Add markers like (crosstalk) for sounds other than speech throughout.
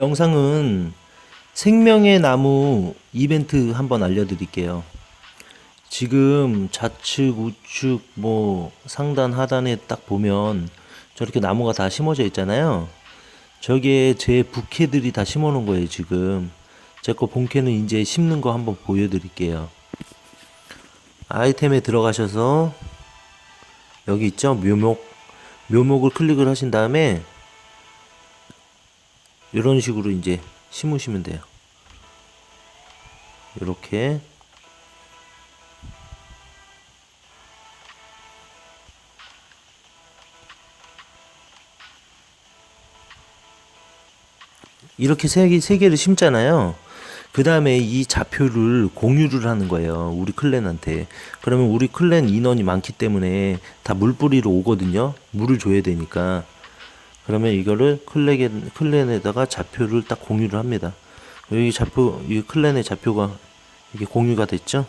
영상은 생명의 나무 이벤트 한번 알려드릴게요. 지금 좌측, 우측, 뭐 상단, 하단에 딱 보면 저렇게 나무가 다 심어져 있잖아요. 저게 제 부캐들이 다 심어 놓은 거예요, 지금. 제 거 본캐는 이제 심는 거 한번 보여드릴게요. 아이템에 들어가셔서 여기 있죠? 묘목. 묘목을 클릭을 하신 다음에 이런 식으로 이제 심으시면 돼요. 이렇게 이렇게 세 개, 세 개를 심잖아요. 그 다음에 이 좌표를 공유를 하는 거예요. 우리 클랜한테. 그러면 우리 클랜 인원이 많기 때문에 다 물 뿌리러 오거든요. 물을 줘야 되니까. 그러면 이거를 클랜에, 클랜에다가 좌표를 딱 공유를 합니다. 여기 좌표, 이 클랜의 좌표가 이게 공유가 됐죠?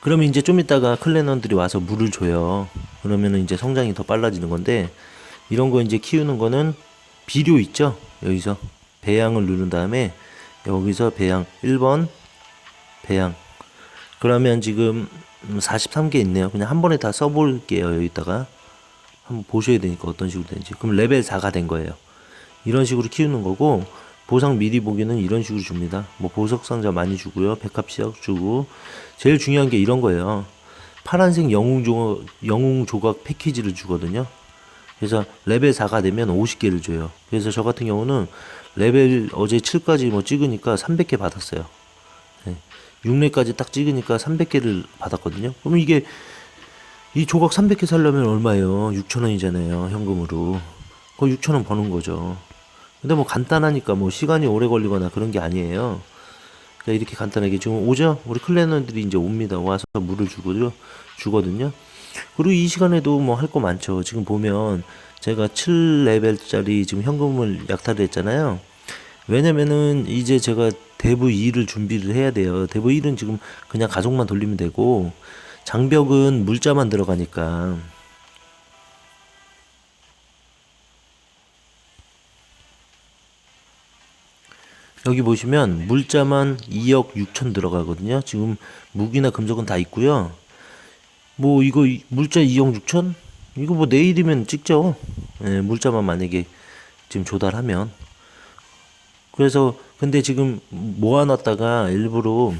그러면 이제 좀 이따가 클랜원들이 와서 물을 줘요. 그러면은 이제 성장이 더 빨라지는 건데, 이런 거 이제 키우는 거는 비료 있죠? 여기서 배양을 누른 다음에 여기서 배양 1번 배양 그러면 지금 43개 있네요. 그냥 한 번에 다 써볼게요. 여기다가 한번 보셔야 되니까 어떤 식으로 되는지. 그럼 레벨 4가 된 거예요. 이런 식으로 키우는 거고 보상 미리 보기는 이런 식으로 줍니다. 뭐 보석 상자 많이 주고요. 백합 씨앗 주고 제일 중요한 게 이런 거예요. 파란색 영웅 조각, 영웅 조각 패키지를 주거든요. 그래서 레벨 4가 되면 50개를 줘요. 그래서 저 같은 경우는 레벨 어제 7까지 뭐 찍으니까 300개 받았어요. 네. 6렙까지 딱 찍으니까 300개를 받았거든요. 그럼 이게 이 조각 300개 살려면 얼마예요? 6,000원이잖아요. 현금으로. 그 6,000원 버는 거죠. 근데 뭐 간단하니까 뭐 시간이 오래 걸리거나 그런 게 아니에요. 그러니까 이렇게 간단하게 지금 오죠? 우리 클래너들이 이제 옵니다. 와서 물을 주고요. 주거든요. 그리고 이 시간에도 뭐 할 거 많죠. 지금 보면 제가 7레벨짜리 지금 현금을 약탈을 했잖아요. 왜냐면은 이제 제가 대부 2를 준비를 해야 돼요. 대부 1은 지금 그냥 가족만 돌리면 되고 장벽은 물자만 들어가니까 여기 보시면 물자만 2억 6천 들어가거든요. 지금 무기나 금속은 다 있고요. 뭐 이거 이- 물자 2억 6천? 이거 뭐 내일이면 찍죠. 예, 물자만 만약에 지금 조달하면. 그래서 근데 지금 모아놨다가 일부러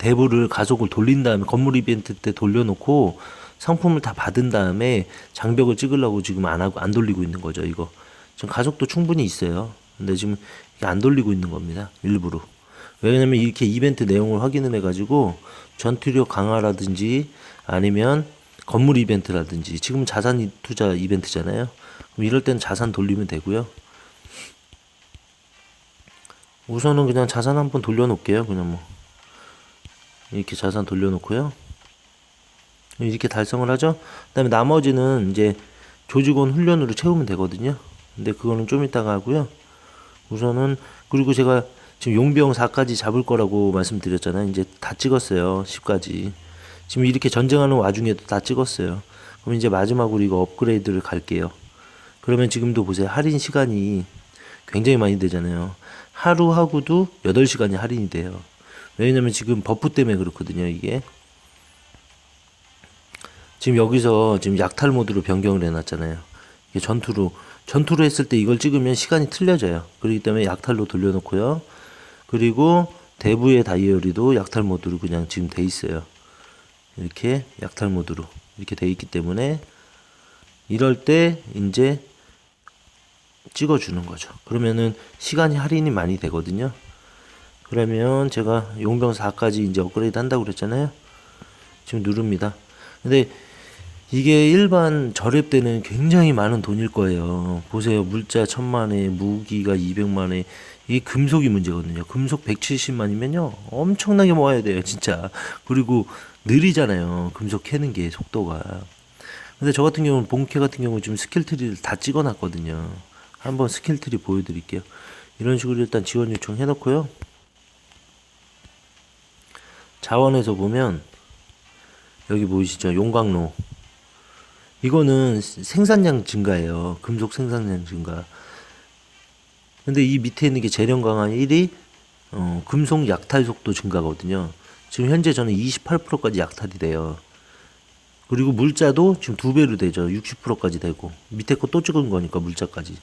대부를 가속을 돌린 다음에 건물 이벤트 때 돌려놓고 상품을 다 받은 다음에 장벽을 찍으려고 지금 안 하고 안 돌리고 있는 거죠. 이거 지금 가속도 충분히 있어요. 근데 지금 안 돌리고 있는 겁니다. 일부러. 왜냐면 이렇게 이벤트 내용을 확인을 해가지고 전투력 강화라든지 아니면 건물 이벤트라든지 지금 자산 투자 이벤트잖아요. 그럼 이럴 땐 자산 돌리면 되고요. 우선은 그냥 자산 한번 돌려놓을게요. 그냥 뭐 이렇게 자산 돌려놓고요. 이렇게 달성을 하죠. 그다음에 나머지는 이제 조직원 훈련으로 채우면 되거든요. 근데 그거는 좀 이따가 하고요. 우선은 그리고 제가 지금 용병 4까지 잡을 거라고 말씀드렸잖아요. 이제 다 찍었어요. 10까지. 지금 이렇게 전쟁하는 와중에도 다 찍었어요. 그럼 이제 마지막으로 이거 업그레이드를 갈게요. 그러면 지금도 보세요. 할인 시간이 굉장히 많이 되잖아요. 하루 하고도 8시간이 할인이 돼요. 왜냐면 지금 버프 때문에 그렇거든요, 이게. 지금 여기서 지금 약탈 모드로 변경을 해놨잖아요. 이게 전투로, 전투로 했을 때 이걸 찍으면 시간이 틀려져요. 그렇기 때문에 약탈로 돌려놓고요. 그리고 대부의 다이어리도 약탈 모드로 그냥 지금 돼 있어요. 이렇게 약탈 모드로 이렇게 돼 있기 때문에 이럴 때 이제 찍어주는 거죠. 그러면은 시간이 할인이 많이 되거든요. 그러면 제가 용병 4까지 이제 업그레이드 한다고 그랬잖아요. 지금 누릅니다. 근데 이게 일반 절입 때는 굉장히 많은 돈일 거예요. 보세요. 물자 천만에, 무기가 200만에. 이게 금속이 문제거든요. 금속 170만이면요. 엄청나게 모아야 돼요, 진짜. 그리고 느리잖아요. 금속 캐는 게 속도가. 근데 저 같은 경우는 본캐 같은 경우 지금 스킬 트리를 다 찍어 놨거든요. 한번 스킬 트리 보여드릴게요. 이런 식으로 일단 지원 요청 해놓고요. 자원에서 보면 여기 보이시죠? 용광로. 이거는 생산량 증가예요. 금속 생산량 증가. 근데 이 밑에 있는 게 재련 강화 1이 어, 금속 약탈 속도 증가거든요. 지금 현재 저는 28%까지 약탈이 돼요. 그리고 물자도 지금 두 배로 되죠. 60%까지 되고 밑에 거 또 찍은 거니까 물자까지.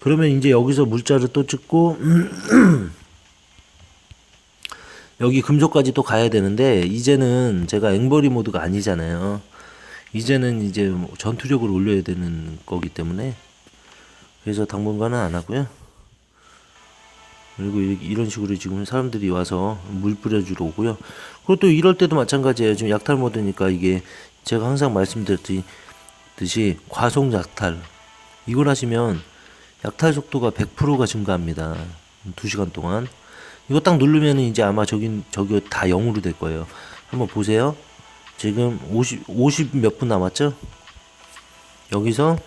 그러면 이제 여기서 물자를 또 찍고 (clears throat) 여기 금속까지 또 가야 되는데 이제는 제가 앵벌이 모드가 아니잖아요. 이제는 이제 뭐 전투력을 올려야 되는 거기 때문에 그래서 당분간은 안 하고요. 그리고 이- 이런 식으로 지금 사람들이 와서 물 뿌려주러 오고요. 그리고 또 이럴 때도 마찬가지예요. 지금 약탈 모드니까 이게 제가 항상 말씀드렸듯이 과속 약탈 이걸 하시면 약탈 속도가 100%가 증가합니다. 2시간 동안. 이거 딱 누르면 이제 아마 저기 저기 다 0으로 될 거예요. 한번 보세요. 지금 50 50 몇 분 남았죠? 여기서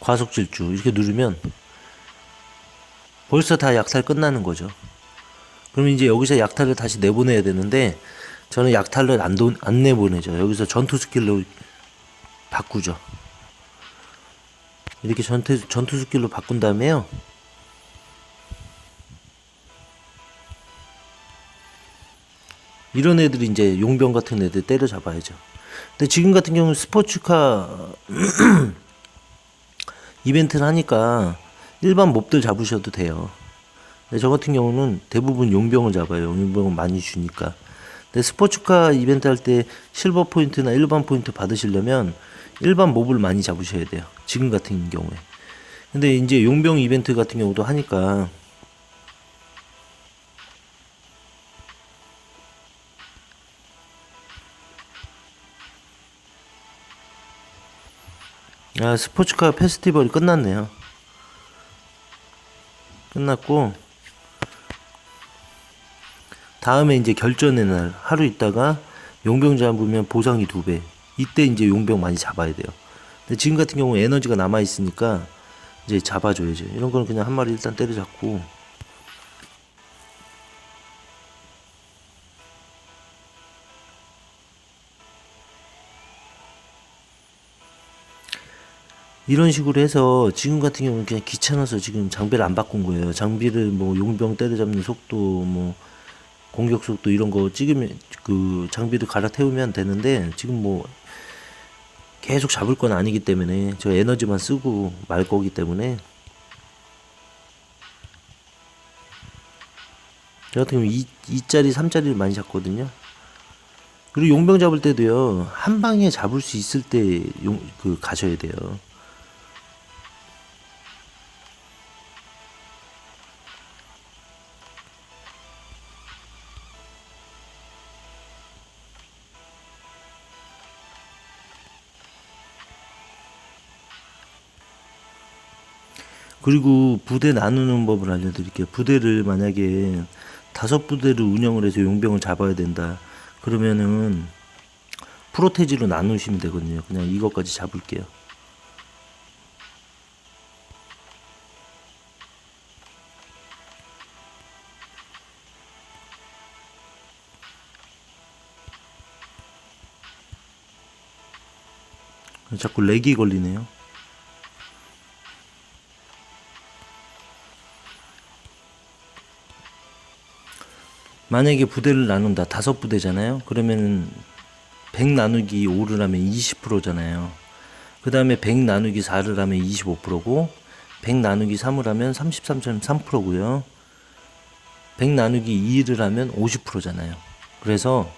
과속 질주 이렇게 누르면 벌써 다 약탈 끝나는 거죠. 그럼 이제 여기서 약탈을 다시 내보내야 되는데 저는 약탈을 안, 돈, 안 내보내죠. 여기서 전투 스킬로 바꾸죠. 이렇게 전투, 전투 스킬로 바꾼 다음에요. 이런 애들이 이제 용병 같은 애들 때려잡아야죠. 근데 지금 같은 경우는 스포츠카 (clears throat) 이벤트를 하니까 일반 몹들 잡으셔도 돼요. 근데 저 같은 경우는 대부분 용병을 잡아요. 용병을 많이 주니까. 근데 스포츠카 이벤트 할 때 실버 포인트나 일반 포인트 받으시려면 일반 몹을 많이 잡으셔야 돼요. 지금 같은 경우에. 근데 이제 용병 이벤트 같은 경우도 하니까 아, 스포츠카 페스티벌이 끝났네요. 끝났고 다음에 이제 결전의 날 하루 있다가 용병 잡으면 보상이 두 배. 이때 이제 용병 많이 잡아야 돼요. 근데 지금 같은 경우 에너지가 남아 있으니까 이제 잡아줘야죠. 이런 거는 그냥 한 마리 일단 때려잡고 이런 식으로 해서 지금 같은 경우는 그냥 귀찮아서 지금 장비를 안 바꾼 거예요. 장비를 뭐 용병 때려잡는 속도 뭐 공격 속도 이런 거 찍으면 그 장비를 갈아태우면 되는데 지금 뭐 계속 잡을 건 아니기 때문에 저 에너지만 쓰고 말 거기 때문에 저 같은 경우 2, 2짜리 3짜리를 많이 잡거든요. 그리고 용병 잡을 때도요 한 방에 잡을 수 있을 때 용 그 가셔야 돼요. 그리고 부대 나누는 법을 알려드릴게요. 부대를 만약에 다섯 부대를 운영을 해서 용병을 잡아야 된다. 그러면은 프로테지로 나누시면 되거든요. 그냥 이것까지 잡을게요. 자꾸 렉이 걸리네요. 만약에 부대를 나눈다 다섯 부대잖아요? 그러면 100 나누기 5를 하면 20%잖아요. 그 다음에 100 나누기 4를 하면 25%고 100 나누기 3을 하면 33.3%고요. 100 나누기 2를 하면 50%잖아요. 그래서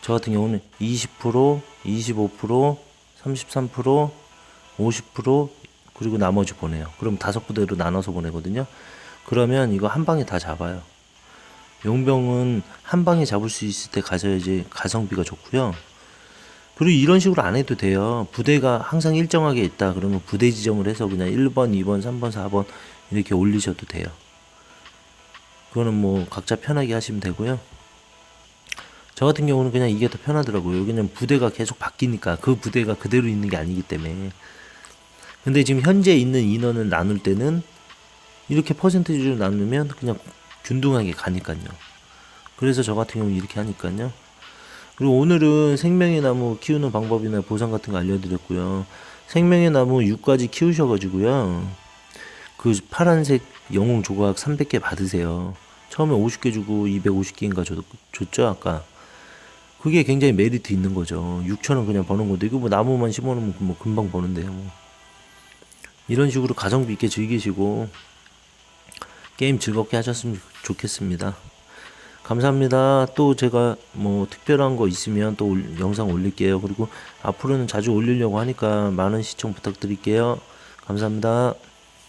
저 같은 경우는 20% 25% 33% 50% 그리고 나머지 보내요. 그럼 다섯 부대로 나눠서 보내거든요. 그러면 이거 한 방에 다 잡아요 용병은 한 방에 잡을 수 있을 때 가져야지 가성비가 좋고요. 그리고 이런 식으로 안 해도 돼요. 부대가 항상 일정하게 있다. 그러면 부대 지정을 해서 그냥 1번, 2번, 3번, 4번 이렇게 올리셔도 돼요. 그거는 뭐 각자 편하게 하시면 되고요. 저 같은 경우는 그냥 이게 더 편하더라고요. 여기는 부대가 계속 바뀌니까 그 부대가 그대로 있는 게 아니기 때문에. 근데 지금 현재 있는 인원을 나눌 때는 이렇게 퍼센테이지로 나누면 그냥 균등하게 가니까요. 그래서 저 같은 경우 이렇게 하니까요. 그리고 오늘은 생명의 나무 키우는 방법이나 보상 같은 거 알려드렸고요. 생명의 나무 6까지 키우셔가지고요. 그 파란색 영웅 조각 300개 받으세요. 처음에 50개 주고 250개인가 줬, 줬죠 아까. 그게 굉장히 메리트 있는 거죠. 6천 원 그냥 버는 건데 이거 뭐 나무만 심어놓으면 뭐 금방 버는데요. 뭐. 이런 식으로 가성비 있게 즐기시고 게임 즐겁게 하셨으면 좋겠습니다. 감사합니다. 또 제가 뭐 특별한 거 있으면 또 올- 영상 올릴게요. 그리고 앞으로는 자주 올리려고 하니까 많은 시청 부탁드릴게요. 감사합니다.